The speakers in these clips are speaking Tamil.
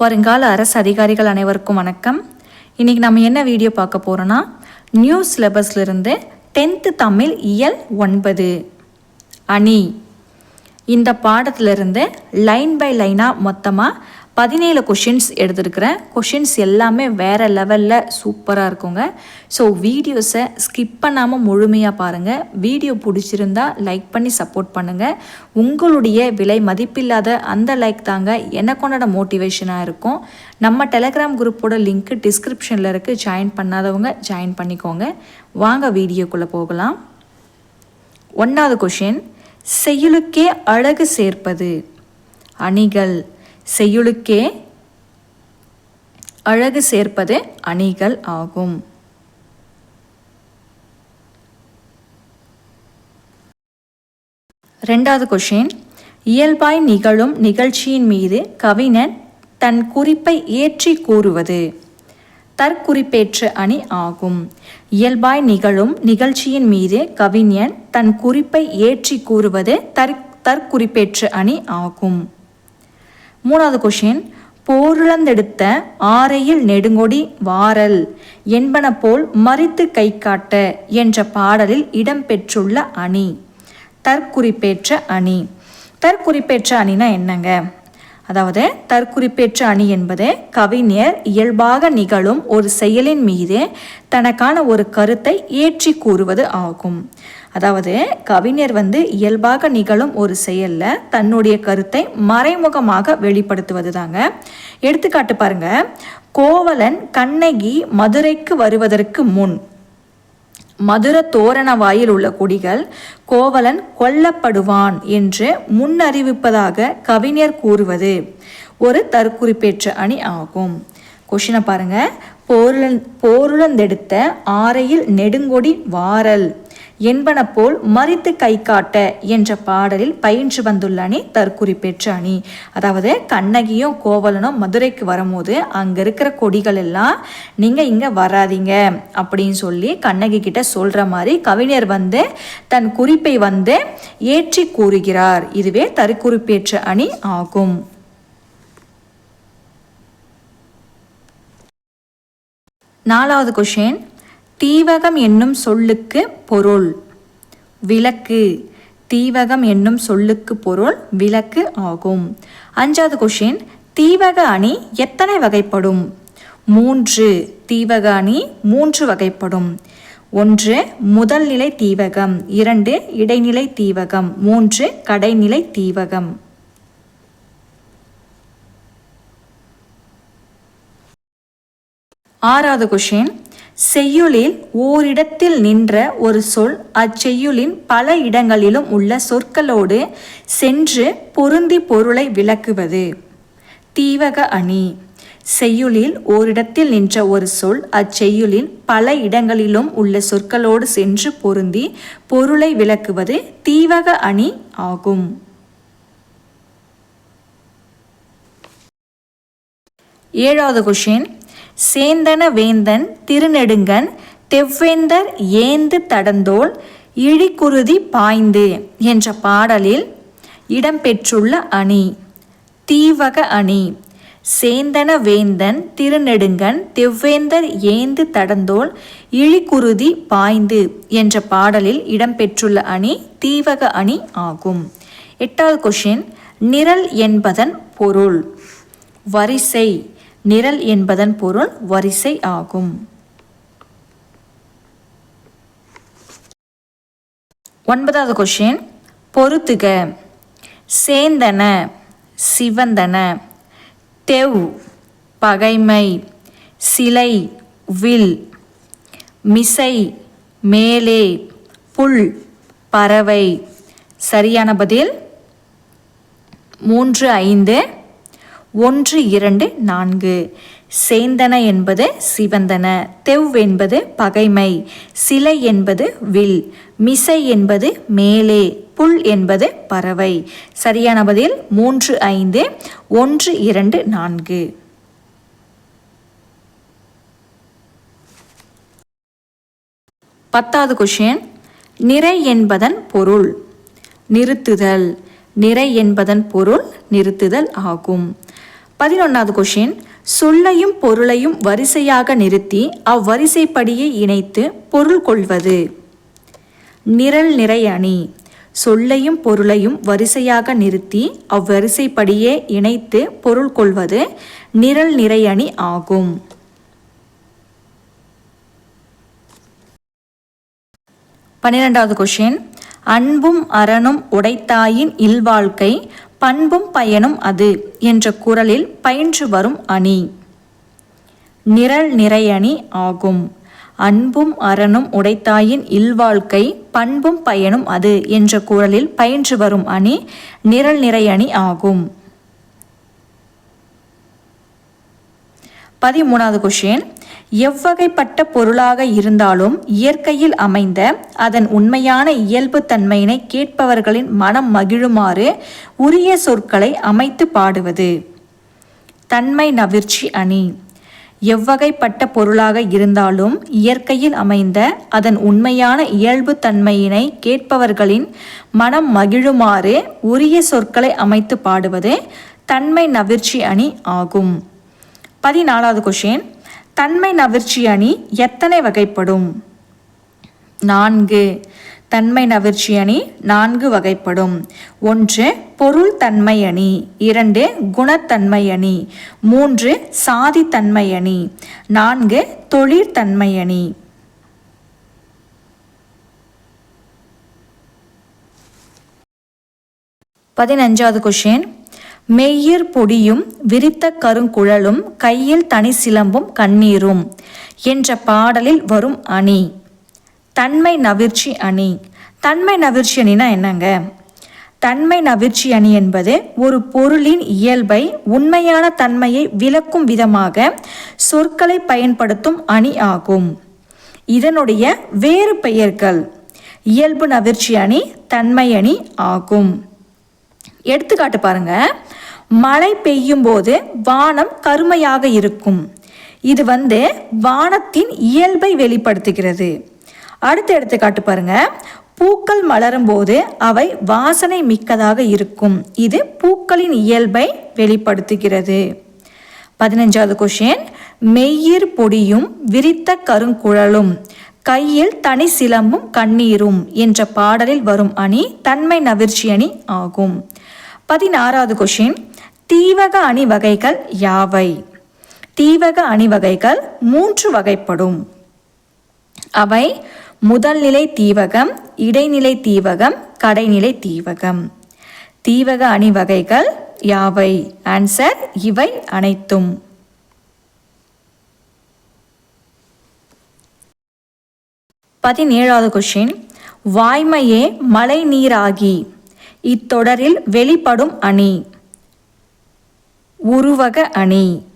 வருங்கால அரசு அதிகாரிகள் அனைவருக்கும் வணக்கம். இன்றைக்கி நம்ம என்ன வீடியோ பார்க்க போகிறோன்னா நியூ சிலபஸ்லேருந்து டென்த்து தமிழ் இயல் ஒன்பது. அணி. இந்த பாடத்திலிருந்து லைன் பை லைனாக மொத்தமாக பதினேழு கொஷின்ஸ் எடுத்துருக்கிறேன். கொஷின்ஸ் எல்லாமே வேறு லெவலில் சூப்பராக இருக்குங்க. ஸோ வீடியோஸை ஸ்கிப் பண்ணாமல் முழுமையாக பாருங்கள் வீடியோ பிடிச்சிருந்தா லைக் பண்ணி சப்போர்ட் பண்ணுங்கள் உங்களுடைய விலை மதிப்பில்லாத அந்த லைக் தாங்க எனக்கொண்டோட மோட்டிவேஷனாக இருக்கும். நம்ம டெலகிராம் குரூப்போட லிங்க்கு டிஸ்கிரிப்ஷனில் இருக்குது ஜாயின் பண்ணாதவங்க ஜாயின் பண்ணிக்கோங்க. வாங்க வீடியோக்குள்ளே போகலாம். ஒன்றாவது கொஷின் செயலுக்கே அழகு சேர்ப்பது அணிகள். செய்யுளுக்கே அழகு சேர்ப்பது அணிகள் ஆகும். ரெண்டாவது கொஷின் இயல்பாய் நிகழும் நிகழ்ச்சியின் மீது கவிஞன் தன் குறிப்பை ஏற்றி கூறுவது. தற்குறிப்பேற்ற அணி ஆகும். இயல்பாய் நிகழும் நிகழ்ச்சியின் மீது கவிஞன் தன் குறிப்பை ஏற்றி கூறுவது தற் தற்குறிப்பேற்று அணி ஆகும். மூணாவது கொஷின் போருளந்தெடுத்த ஆரையில் நெடுங்கொடி வாரல் என்பன போல் மறித்து கை காட்ட என்ற பாடலில் இடம்பெற்றுள்ள அணி தற்குறிப்பேற்ற அணி. தற்குறிப்பேற்ற அணினா என்னங்க? அதாவது தற்குறிப்பேற்ற அணி என்பது கவிஞர் இயல்பாக நிகழும் ஒரு செயலின் மீது தனக்கான ஒரு கருத்தை ஏற்றி கூறுவது ஆகும். அதாவது கவிஞர் வந்து இயல்பாக நிகழும் ஒரு செயலில் தன்னுடைய கருத்தை மறைமுகமாக வெளிப்படுத்துவது தாங்க எடுத்துக்காட்டு பாருங்க. கோவலன் கண்ணகி மதுரைக்கு வருவதற்கு முன் மதுர தோரண வாயில் உள்ள கொடிகள் கோவலன் கொல்லப்படுவான் என்று முன்னறிவிப்பதாக கவிஞர் கூறுவது ஒரு தற்குறிப்பேற்ற அணி ஆகும். கொஷினை பாருங்க. போருளன் போருளந்தெடுத்த ஆரையில் நெடுங்கொடி வாரல். என்பன போல் மறித்து கை காட்ட என்ற பாடலில் பயின்று வந்துள்ள அணி தற்குறிப்பேற்ற அணி. அதாவது கண்ணகியும் கோவலனும் மதுரைக்கு வரும்போது அங்கே இருக்கிற கொடிகள் எல்லாம் நீங்கள் இங்கே வராதிங்க அப்படின்னு சொல்லி கண்ணகி கிட்ட சொல்கிற மாதிரி கவிஞர் வந்து தன் குறிப்பை வந்து ஏற்றி கூறுகிறார். இதுவே தற்குறிப்பேற்ற அணி ஆகும். நாலாவது கொஷின் தீவகம் என்னும் சொல்லுக்கு பொருள். விளக்கு. தீவகம் என்னும் சொல்லுக்கு பொருள் விளக்கு ஆகும். அஞ்சாவது கொஷின் தீவக அணி எத்தனை வகைப்படும்? மூன்று தீவக அணி மூன்று வகைப்படும். ஒன்று முதல்நிலை தீவகம். இரண்டு இடைநிலை தீவகம். மூன்று கடைநிலை தீவகம். ஆறாவது கொஷின். செய்யுளில் ஓரிடத்தில் நின்ற ஒரு சொல் அச்செய்யுளின் பல இடங்களிலும் உள்ள சொற்களோடு சென்று பொருந்தி பொருளை விளக்குவது. தீவக அணி. செய்யுளில் ஓரிடத்தில் நின்ற ஒரு சொல் அச்செய்யுளின் பல இடங்களிலும் உள்ள சொற்களோடு சென்று பொருந்தி பொருளை விளக்குவது தீவக அணி ஆகும். ஏழாவது கொஷின். சேந்தன வேந்தன் திருநெடுங்கன் தெவ்வேந்தர் ஏந்து தடந்தோள் இழிக்குருதி பாய்ந்து என்ற பாடலில் இடம்பெற்றுள்ள அணி தீவக அணி. சேந்தன வேந்தன் திருநெடுங்கன் தெவ்வேந்தர் ஏந்து தடந்தோள் இழிக்குருதி பாய்ந்து என்ற பாடலில் இடம்பெற்றுள்ள அணி தீவக அணி ஆகும். எட்டாவது கொஷின் நிரல் என்பதன் பொருள். வரிசை நிரல் என்பதன் பொருள் வரிசை ஆகும். ஒன்பதாவது கொஷின் பொருத்துக சேந்தன சிவந்தன தெவ் பகைமை சிலை வில் மிசை மேலே புல் பறவை. சரியான பதில்? மூன்று ஐந்து ஒன்று இரண்டு நான்கு. சேந்தன என்பது சிவந்தன தெவ் என்பது பகைமை சிலை என்பது வில் மிசை என்பது மேலே புல் என்பது பறவை. சரியான பதில் மூன்று ஐந்து. ஒன்று இரண்டு நான்கு. பத்தாவது கொஷின் நிறை என்பதன் பொருள் நிறுத்துதல். நிறை என்பதன் பொருள் நிறுத்துதல் ஆகும். பதினொன்றாவது கொஷின் சொல்லையும் பொருளையும் வரிசையாக நிறுத்தி அவ்வரிசைப்படியே இணைத்து பொருள் கொள்வது. நிரல் நிறை அணி. சொல்லையும் பொருளையும் வரிசையாக நிறுத்தி அவ்வரிசைப்படியே இணைத்து பொருள் கொள்வது நிரல் நிறை அணி ஆகும். பன்னிரெண்டாவது கொஷின் அன்பும் அறனும் உடைத்தாயின் இல்வாழ்க்கை பண்பும் பயனும் அது என்ற குரலில் பயின்று வரும் அணி. நிரல் நிறையணி ஆகும். அன்பும் அறனும் உடைத்தாயின் இல்வாழ்க்கை பண்பும் பயனும் அது என்ற குரலில் பயின்று வரும் அணி நிரல் நிறையணி ஆகும். பதிமூணாவது கொஷின் எவ்வகைப்பட்ட பொருளாக இருந்தாலும் இயற்கையில் அமைந்த அதன் உண்மையான இயல்பு தன்மையினை கேட்பவர்களின் மனம் மகிழுமாறு உரிய சொற்களை அமைத்து பாடுவது. தன்மை நவிர்ச்சி அணி. எவ்வகைப்பட்ட பொருளாக இருந்தாலும் இயற்கையில் அமைந்த அதன் உண்மையான இயல்பு தன்மையினை கேட்பவர்களின் மனம் மகிழுமாறு உரிய சொற்களை அமைத்து பாடுவது தன்மை நவிர்ச்சி அணி ஆகும். பதினாலாவது கொஷின் தன்மை நவிர்ச்சி அணி எத்தனை வகைப்படும்? நான்கு. தன்மை நவிர்ச்சி அணி நான்கு வகைப்படும். ஒன்று பொருள் தன்மை அணி. இரண்டு குணத்தன்மை அணி. மூன்று சாதி தன்மை அணி. நான்கு தொழிற்தன்மை அணி. பதினஞ்சாவது கொஷின் மெய்யிர் பொடியும் விரித்த கருங்குழலும் கையில் தனி சிலம்பும் கண்ணீரும் என்ற பாடலில் வரும் அணி. தன்மை நவிர்ச்சி அணி. தன்மை நவிர்ச்சி அணினா என்னங்க? தன்மை நவிர்ச்சி அணி என்பது ஒரு பொருளின் இயல்பை உண்மையான தன்மையை விளக்கும் விதமாக சொற்களை பயன்படுத்தும் அணி ஆகும். இதனுடைய வேறு பெயர்கள் இயல்பு நவிர்ச்சி அணி தன்மை அணி ஆகும். எடுத்துக்காட்டு பாருங்கள் மழை பெய்யும் போது வானம் கருமையாக இருக்கும். இது வந்து வானத்தின் இயல்பை வெளிப்படுத்துகிறது. அடுத்த எடுத்துக்காட்டு பாருங்க. பூக்கள் மலரும் போது அவை வாசனை மிக்கதாக இருக்கும். இது பூக்களின் இயல்பை வெளிப்படுத்துகிறது. பதினஞ்சாவது கொஷின் மெய்யிர் பொடியும் விரித்த கருங்குழலும். கையில் தனி சிலம்பும் கண்ணீரும் என்ற பாடலில் வரும் அணி தன்மை நவிர்ச்சி அணி ஆகும். பதினாறாவது கொஷின் தீவக அணி வகைகள் யாவை? தீவக அணி வகைகள் மூன்று வகைப்படும். அவை முதல்நிலை தீவகம் இடைநிலை தீவகம் கடைநிலை தீவகம். தீவக அணி வகைகள் யாவை? ஆன்சர் இவை அனைத்தும். பதினேழாவது கொஷின் வாய்மையே மழை நீராகி இத்தொடரில் வெளிப்படும் அணி. உருவக அணி.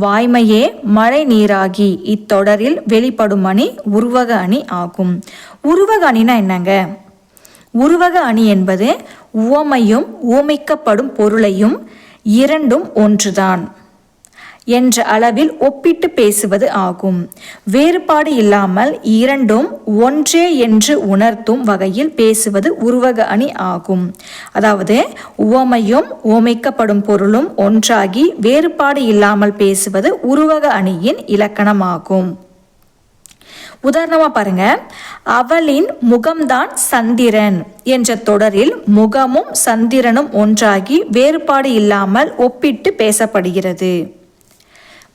வாய்மையே மழை நீராகி இத்தொடரில் வெளிப்படும் அணி உருவக அணி ஆகும். உருவக அணினா என்னங்க? உருவக அணி என்பது உவமையும் உவமைக்கப்படும் பொருளையும் இரண்டும் ஒன்றுதான். என்ற அளவில் ஒப்பிட்டு பேசுவது ஆகும். வேறுபாடு இல்லாமல் இரண்டும் ஒன்றே என்று உணர்த்தும் வகையில் பேசுவது உருவக அணி ஆகும். அதாவது உவமையும் உவமைக்கப்படும் பொருளும் ஒன்றாகி வேறுபாடு இல்லாமல் பேசுவது உருவக அணியின் இலக்கணமாகும். உதாரணமாக பாருங்க. அவளின் முகம்தான் சந்திரன் என்ற தொடரில் முகமும் சந்திரனும் ஒன்றாகி வேறுபாடு இல்லாமல் ஒப்பிட்டு பேசப்படுகிறது.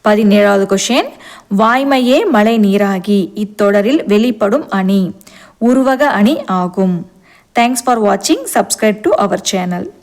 பதினேழாவது கொஷின். வாய்மையே மழை நீராகி இத்தொடரில் வெளிப்படும் அணி. உருவக அணி ஆகும். தேங்க்ஸ் ஃபார் வாட்சிங் சப்ஸ்கிரைப் டு அவர் சேனல்